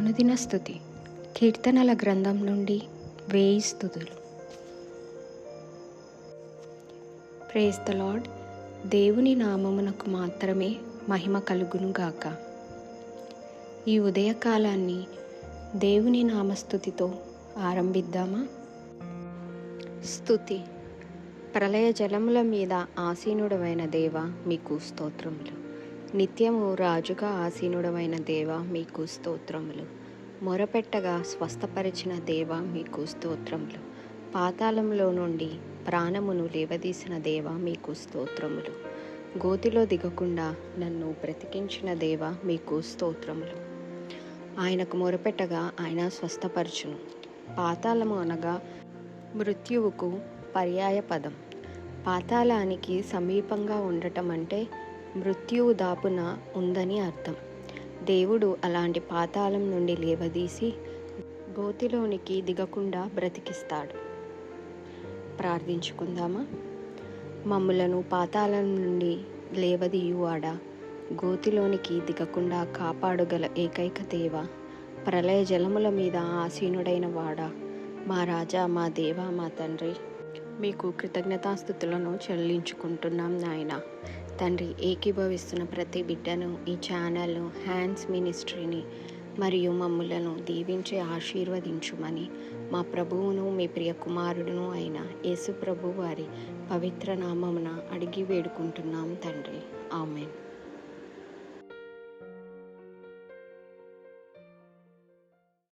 అనుదిన స్థుతి. కీర్తనల గ్రంథం నుండి వేయి స్థుతులు. ప్రేస్ ద లార్డ్ దేవుని నామమునకు మాత్రమే మహిమ కలుగును గాక ఈ ఉదయకాలాన్ని దేవుని నామస్థుతితో ఆరంభిద్దామా? స్థుతి. ప్రళయ జలముల మీద ఆసీనుడమైన దేవ మీకు స్తోత్రములు. నిత్యము రాజుగా ఆసీనుడమైన దేవ మీకు స్తోత్రములు. మొరపెట్టగా స్వస్థపరిచిన దేవ మీకు స్తోత్రములు. పాతాళంలో నుండి ప్రాణమును లేవదీసిన దేవ మీకు స్తోత్రములు. గోతిలో దిగకుండా నన్ను బ్రతికించిన దేవ మీకు స్తోత్రములు. ఆయనకు మొరపెట్టగా ఆయన స్వస్థపరచును. పాతాళము అనగా మృత్యువుకు పర్యాయ పదం పాతాళానికి సమీపంగా ఉండటం అంటే మృత్యువు దాపున ఉందని అర్థం. దేవుడు అలాంటి పాతాళం నుండి లేవదీసి గోతిలోనికి దిగకుండా బ్రతికిస్తాడు. ప్రార్థించుకుందామా? మమ్ములను పాతాళం నుండి లేవదీయువాడా? గోతిలోనికి దిగకుండా కాపాడుగల ఏకైక దేవ ప్రళయ జలముల మీద ఆసీనుడైన వాడా? మా రాజా మా దేవ మా తండ్రి మీకు కృతజ్ఞతాస్థుతులను చెల్లించుకుంటున్నాం నాయన. తండ్రి ఏకీభవిస్తున్న ప్రతి బిడ్డను ఈ ఛానల్ను హ్యాండ్స్ మినిస్ట్రీని మరియు మమ్ములను దీవించి ఆశీర్వదించుమని మా ప్రభువును మీ ప్రియ కుమారుడును అయిన యేసు ప్రభు వారి పవిత్ర నామమున అడిగి వేడుకుంటున్నాం తండ్రి. ఆమెన్.